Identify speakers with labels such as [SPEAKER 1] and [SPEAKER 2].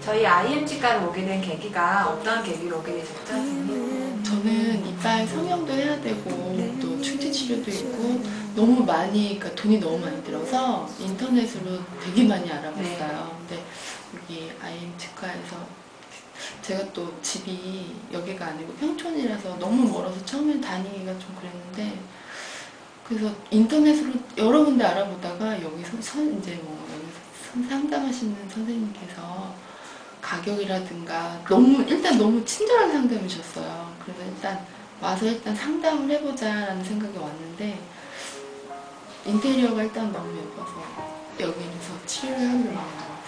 [SPEAKER 1] 저희 IMG과를 오게 된 계기가 어떤 계기로 오게 되셨죠? 선생님?
[SPEAKER 2] 저는 이빨 성형도 해야 되고
[SPEAKER 1] 네.
[SPEAKER 2] 또 충치 치료도 있고 너무 많이 그러니까 돈이 너무 많이 들어서 인터넷으로 되게 많이 알아봤어요. 근데 여기 IM 치과에서 제가 또 집이 여기가 아니고 평촌이라서 너무 멀어서 처음에 다니기가 좀 그랬는데 그래서 인터넷으로 여러 군데 알아보다가 여기서 선 이제 뭐 상담하시는 선생님께서 가격이라든가 너무 일단 너무 친절한 상담을 주셨어요. 그래서 일단 와서 일단 상담을 해보자라는 생각이 왔는데 인테리어가 일단 너무 예뻐서 여기서 치료를 하기로 마음먹었어요.